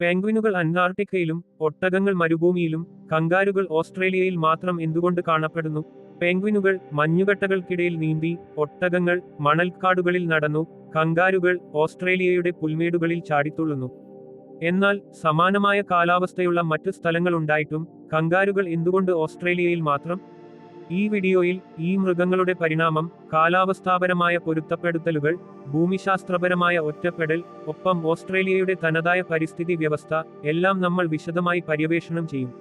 പെൻഗ്വിനുകൾ അന്റാർട്ടിക്കയിലും ഒട്ടകങ്ങൾ മരുഭൂമിയിലും കങ്കാരുകൾ ഓസ്ട്രേലിയയിൽ മാത്രം എന്തുകൊണ്ട് കാണപ്പെടുന്നു? പെൻഗ്വിനുകൾ മഞ്ഞുകട്ടകൾക്കിടയിൽ നീന്തി ഒട്ടകങ്ങൾ മണൽക്കാടുകളിൽ നടന്നു കങ്കാരുകൾ ഓസ്ട്രേലിയയുടെ പുൽമേടുകളിൽ ചാടിത്തുള്ളുന്നു. എന്നാൽ സമാനമായ കാലാവസ്ഥയുള്ള മറ്റു സ്ഥലങ്ങളുണ്ടായിട്ടും കങ്കാരുകൾ എന്തുകൊണ്ട് ഓസ്ട്രേലിയയിൽ മാത്രം ഈ വീഡിയോയിൽ ഈ മൃഗങ്ങളുടെ പരിണാമം കാലാവസ്ഥാപരമായ പൊരുത്തപ്പെടുത്തലുകൾ ഭൂമിശാസ്ത്രപരമായ ഒറ്റപ്പെടൽ ഒപ്പം ഓസ്ട്രേലിയയുടെ തനതായ പരിസ്ഥിതി വ്യവസ്ഥ എല്ലാം നമ്മൾ വിശദമായി പര്യവേഷണം ചെയ്യും.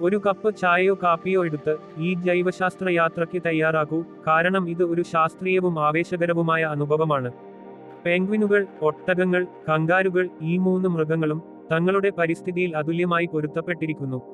ഒരു കപ്പ് ചായയോ കാപ്പിയോ എടുത്ത് ഈ ജൈവശാസ്ത്ര യാത്രയ്ക്ക് തയ്യാറാകൂ. കാരണം ഇത് ഒരു ശാസ്ത്രീയവും ആവേശകരവുമായ അനുഭവമാണ്. പെൻഗ്വിനുകൾ ഒട്ടകങ്ങൾ കങ്കാരുകൾ ഈ മൂന്ന് മൃഗങ്ങളും തങ്ങളുടെ പരിസ്ഥിതിയിൽ അതുല്യമായി പൊരുത്തപ്പെട്ടിരിക്കുന്നു.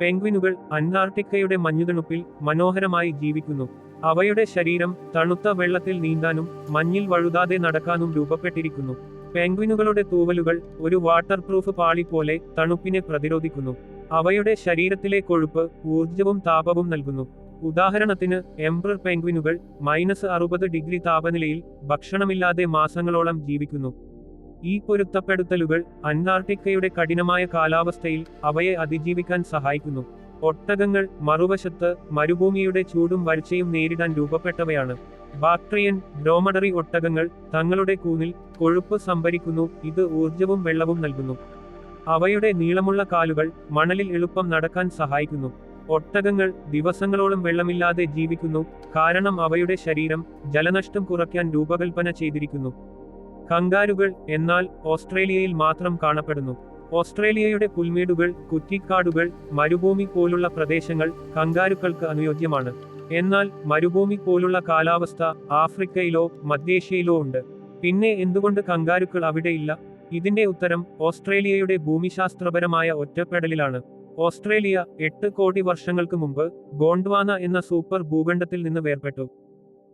പെൻഗ്വിനുകൾ അന്റാർട്ടിക്കയുടെ മഞ്ഞുതണുപ്പിൽ മനോഹരമായി ജീവിക്കുന്നു. അവയുടെ ശരീരം തണുത്ത വെള്ളത്തിൽ നീന്താനും മഞ്ഞിൽ വഴുതാതെ നടക്കാനും രൂപപ്പെട്ടിരിക്കുന്നു. പെൻഗ്വിനുകളുടെ തൂവലുകൾ ഒരു വാട്ടർ പ്രൂഫ് പാളി പോലെ തണുപ്പിനെ പ്രതിരോധിക്കുന്നു. അവയുടെ ശരീരത്തിലെ കൊഴുപ്പ് ഊർജവും താപവും നൽകുന്നു. ഉദാഹരണത്തിന് എംബ്രർ പെൻഗ്വിനുകൾ മൈനസ് അറുപത് ഡിഗ്രി താപനിലയിൽ ഭക്ഷണമില്ലാതെ മാസങ്ങളോളം ജീവിക്കുന്നു. ഈ പൊരുത്തപ്പെടുത്തലുകൾ അന്റാർട്ടിക്കയുടെ കഠിനമായ കാലാവസ്ഥയിൽ അവയെ അതിജീവിക്കാൻ സഹായിക്കുന്നു. ഒട്ടകങ്ങൾ മറുവശത്ത് മരുഭൂമിയുടെ ചൂടും വരൾച്ചയും നേരിടാൻ രൂപപ്പെട്ടവയാണ്. ബാക്ട്രിയൻ ഡ്രോമഡറി ഒട്ടകങ്ങൾ തങ്ങളുടെ കൂനിൽ കൊഴുപ്പ് സംഭരിക്കുന്നു ഇത് ഊർജവും വെള്ളവും നൽകുന്നു. അവയുടെ നീളമുള്ള കാലുകൾ മണലിൽ എളുപ്പം നടക്കാൻ സഹായിക്കുന്നു. ഒട്ടകങ്ങൾ ദിവസങ്ങളോളം വെള്ളമില്ലാതെ ജീവിക്കുന്നു കാരണം അവയുടെ ശരീരം ജലനഷ്ടം കുറയ്ക്കാൻ രൂപകൽപ്പന ചെയ്തിരിക്കുന്നു. കങ്കാരുകൾ എന്നാൽ ഓസ്ട്രേലിയയിൽ മാത്രം കാണപ്പെടുന്നു. ഓസ്ട്രേലിയയുടെ പുൽമേടുകൾ കുറ്റിക്കാടുകൾ മരുഭൂമി പോലുള്ള പ്രദേശങ്ങൾ കങ്കാരുക്കൾക്ക് അനുയോജ്യമാണ്. എന്നാൽ മരുഭൂമി പോലുള്ള കാലാവസ്ഥ ആഫ്രിക്കയിലോ മധ്യേഷ്യയിലോ ഉണ്ട്. പിന്നെ എന്തുകൊണ്ട് കങ്കാരുക്കൾ അവിടെയില്ല ഇതിന്റെ ഉത്തരം ഓസ്ട്രേലിയയുടെ ഭൂമിശാസ്ത്രപരമായ ഒറ്റപ്പെടലിലാണ്. ഓസ്ട്രേലിയ എട്ട് കോടി വർഷങ്ങൾക്ക് മുമ്പ് ഗോണ്ട്വാന എന്ന സൂപ്പർ ഭൂഖണ്ഡത്തിൽ നിന്ന് വേർപെട്ടു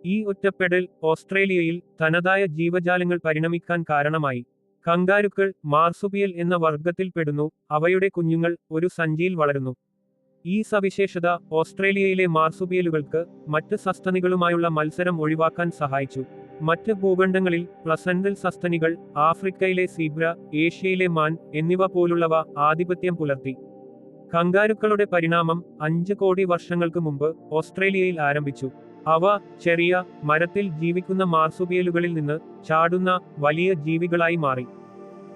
ഈ ഒറ്റപ്പെടൽ ഓസ്ട്രേലിയയിൽ തനതായ ജീവജാലങ്ങൾ പരിണമിക്കാൻ കാരണമായി. കങ്കാരുക്കൾ മാർസുപിയൽ എന്ന വർഗത്തിൽപ്പെടുന്നു അവയുടെ കുഞ്ഞുങ്ങൾ ഒരു സഞ്ചിയിൽ വളരുന്നു. ഈ സവിശേഷത ഓസ്ട്രേലിയയിലെ മാർസുപിയലുകൾക്ക് മറ്റ് സസ്തനികളുമായുള്ള മത്സരം ഒഴിവാക്കാൻ സഹായിച്ചു. മറ്റ് ഭൂഖണ്ഡങ്ങളിൽ പ്ലസന്റൽ സസ്തനികൾ ആഫ്രിക്കയിലെ സീബ്ര ഏഷ്യയിലെ മാൻ എന്നിവ പോലുള്ളവ ആധിപത്യം പുലർത്തി. കങ്കാരുക്കളുടെ പരിണാമം അഞ്ച് കോടി വർഷങ്ങൾക്ക് മുമ്പ് ഓസ്ട്രേലിയയിൽ ആരംഭിച്ചു. അവ ചെറിയ മരത്തിൽ ജീവിക്കുന്ന മാർസുപിയലുകളിൽ നിന്ന് ചാടുന്ന വലിയ ജീവികളായി മാറി.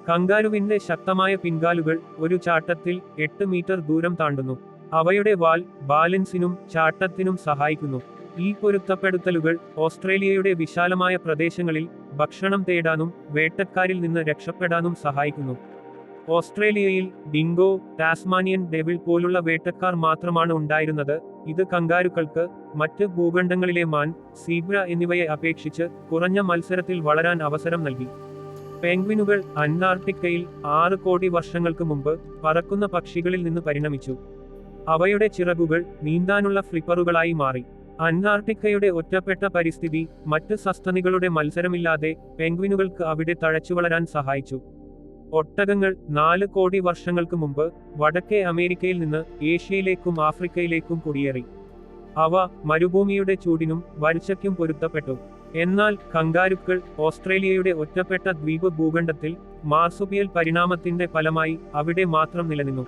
കങ്കാരുവിന്റെ ശക്തമായ പിൻകാലുകൾ ഒരു ചാട്ടത്തിൽ എട്ട് മീറ്റർ ദൂരം താണ്ടുന്നു. അവയുടെ വാൽ ബാലൻസിനും ചാട്ടത്തിനും സഹായിക്കുന്നു. ഈ പൊരുത്തപ്പെടുത്തലുകൾ ഓസ്ട്രേലിയയുടെ വിശാലമായ പ്രദേശങ്ങളിൽ ഭക്ഷണം തേടാനും വേട്ടക്കാരിൽ നിന്ന് രക്ഷപ്പെടാനും സഹായിക്കുന്നു. ഓസ്ട്രേലിയയിൽ ഡിംഗോ ടാസ്മാനിയൻ ഡെവിൾ പോലുള്ള വേട്ടക്കാർ മാത്രമാണ് ഉണ്ടായിരുന്നത്. ഇത് കങ്കാരുക്കൾക്ക് മറ്റ് ഭൂഖണ്ഡങ്ങളിലെ മാൻ സീബ്ര എന്നിവയെ അപേക്ഷിച്ച് കുറഞ്ഞ മത്സരത്തിൽ വളരാൻ അവസരം നൽകി. പെൻഗ്വിനുകൾ അന്റാർട്ടിക്കയിൽ ആറ് കോടി വർഷങ്ങൾക്ക് മുമ്പ് പറക്കുന്ന പക്ഷികളിൽ നിന്ന് പരിണമിച്ചു. അവയുടെ ചിറകുകൾ നീന്താനുള്ള ഫ്ലിപ്പറുകളായി മാറി. അന്റാർട്ടിക്കയുടെ ഒറ്റപ്പെട്ട പരിസ്ഥിതി മറ്റ് സസ്തനികളുടെ മത്സരമില്ലാതെ പെൻഗ്വിനുകൾക്ക് അവിടെ തഴച്ചുവളരാൻ സഹായിച്ചു. ഒട്ടകങ്ങൾ നാല് കോടി വർഷങ്ങൾക്ക് മുമ്പ് വടക്കേ അമേരിക്കയിൽ നിന്ന് ഏഷ്യയിലേക്കും ആഫ്രിക്കയിലേക്കും കുടിയേറി. അവ മരുഭൂമിയുടെ ചൂടിനും വരൾച്ചയ്ക്കും പൊരുത്തപ്പെട്ടു. എന്നാൽ കങ്കാരുക്കൾ ഓസ്ട്രേലിയയുടെ ഒറ്റപ്പെട്ട ദ്വീപ് ഭൂഖണ്ഡത്തിൽ മാർസുപിയൽ പരിണാമത്തിന്റെ ഫലമായി അവിടെ മാത്രം നിലനിന്നു.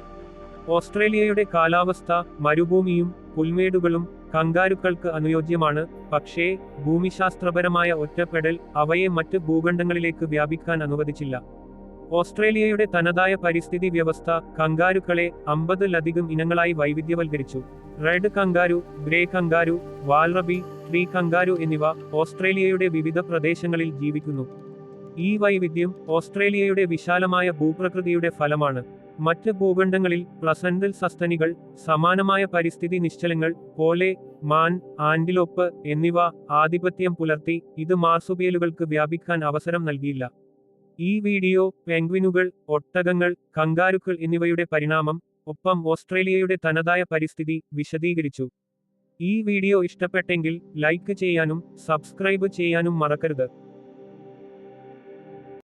ഓസ്ട്രേലിയയുടെ കാലാവസ്ഥ മരുഭൂമിയും പുൽമേടുകളും കങ്കാരുക്കൾക്ക് അനുയോജ്യമാണ്. പക്ഷേ ഭൂമിശാസ്ത്രപരമായ ഒറ്റപ്പെടൽ അവയെ മറ്റ് ഭൂഖണ്ഡങ്ങളിലേക്ക് വ്യാപിക്കാൻ അനുവദിച്ചില്ല. ഓസ്ട്രേലിയയുടെ തനതായ പരിസ്ഥിതി വ്യവസ്ഥ കങ്കാരുക്കളെ അമ്പതിലധികം ഇനങ്ങളായി വൈവിധ്യവൽക്കരിച്ചു. Red kangaroo grey kangaroo wallaby tree kangaroo എന്നിവ ഓസ്ട്രേലിയയുടെ വിവിധ പ്രദേശങ്ങളിൽ ജീവിക്കുന്നു. ഈ വൈവിധ്യം ഓസ്ട്രേലിയയുടെ വിശാലമായ ഭൂപ്രകൃതിയുടെ ഫലമാണ്. മറ്റ് ഭൂഖണ്ഡങ്ങളിൽ പ്ലസന്റൽ സസ്തനികൾ സമാനമായ പരിസ്ഥിതി നിശ്ചലങ്ങൾ പോലെ മാൻ ആന്റിലോപ്പ് എന്നിവ ആധിപത്യം പുലർത്തി ഇത് മാർസുപിയലുകൾക്ക് വ്യാപിക്കാൻ അവസരം നൽകിയില്ല. ഈ വീഡിയോ പെൻഗ്വിനുകൾ ഒട്ടകങ്ങൾ കങ്കാരുക്കൾ എന്നിവയുടെ പരിണാമം ഒപ്പം ഓസ്ട്രേലിയയുടെ തനതായ പരിസ്ഥിതി വിശദീകരിച്ചു. ഈ വീഡിയോ ഇഷ്ടപ്പെട്ടെങ്കിൽ ലൈക്ക് ചെയ്യാനും സബ്സ്ക്രൈബ് ചെയ്യാനും മറക്കരുത്.